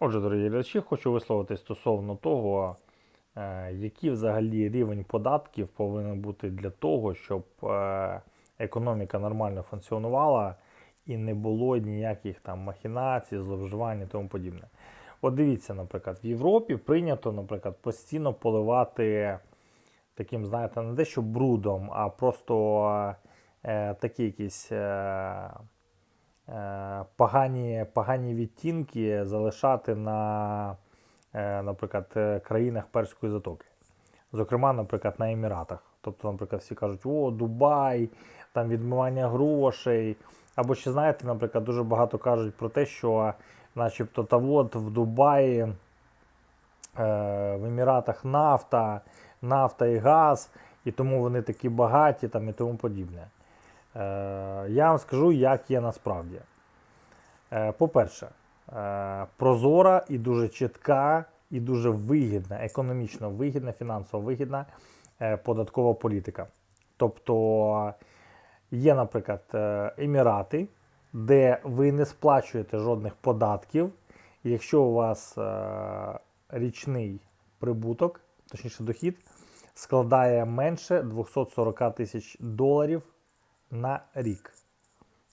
Отже, дорогі глядачі, хочу висловити стосовно того, е, який взагалі рівень податків повинен бути для того, щоб е, економіка нормально функціонувала і не було ніяких там махінацій, зловживань і тому подібне. От дивіться, наприклад, в Європі прийнято, наприклад, постійно поливати таким, знаєте, не те, що брудом, а просто е, такі якісь. Е, погані, погані відтінки залишати на, е, наприклад, е, країнах Перської затоки. Зокрема, наприклад, на Еміратах. Тобто, наприклад, всі кажуть, о, Дубай, там відмивання грошей. Або ще знаєте, наприклад, дуже багато кажуть про те, що начебто та от в Дубаї, е, в Еміратах нафта, нафта і газ, і тому вони такі багаті там, і тому подібне. Е, Я вам скажу, як є насправді. Е, По-перше, е, прозора і дуже чітка, і дуже вигідна, економічно вигідна, фінансово вигідна податкова політика. Тобто є, наприклад, Емірати, де ви не сплачуєте жодних податків, якщо у вас річний прибуток, точніше дохід, складає менше 240 тисяч доларів на рік.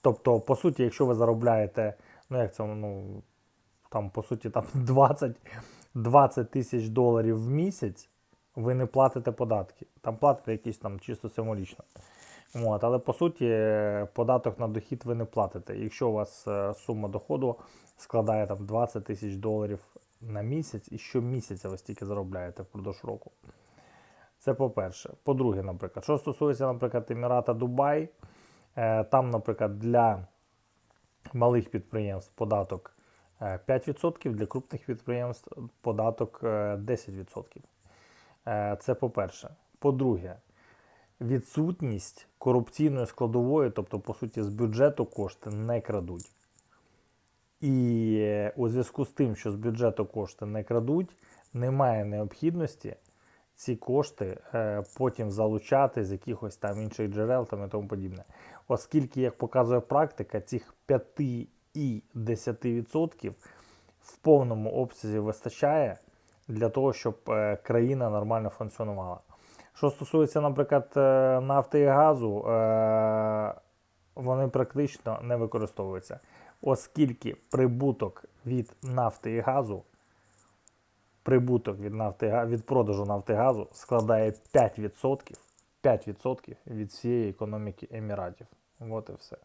Тобто, по суті, якщо ви заробляєте, ну як це, ну, там, по суті, там 20, 20 тисяч доларів в місяць, ви не платите податки. Там платите якісь там чисто символічно. От, але по суті, податок на дохід ви не платите. Якщо у вас е, сума доходу складає там 20 тисяч доларів на місяць, і щомісяця ви стільки заробляєте впродовж року. Це по-перше. По-друге, наприклад, що стосується, наприклад, Емірата Дубай, е, там, наприклад, для малих підприємств податок е, 5%, для крупних підприємств податок е, 10%. Е, Це по-перше. По-друге, відсутність корупційної складової, тобто, по суті, з бюджету кошти не крадуть. І е, у зв'язку з тим, що з бюджету кошти не крадуть, немає необхідності ці кошти е, потім залучати з якихось там інших джерел там і тому подібне. Оскільки, як показує практика, цих 5 і 10% в повному обсязі вистачає для того, щоб е, країна нормально функціонувала. Що стосується, наприклад, е, нафти і газу, вони практично не використовуються, оскільки прибуток від нафти і газу прибуток від, нафти, від продажу нафтигазу складає 5%, 5% від всієї економіки Еміратів. От і все.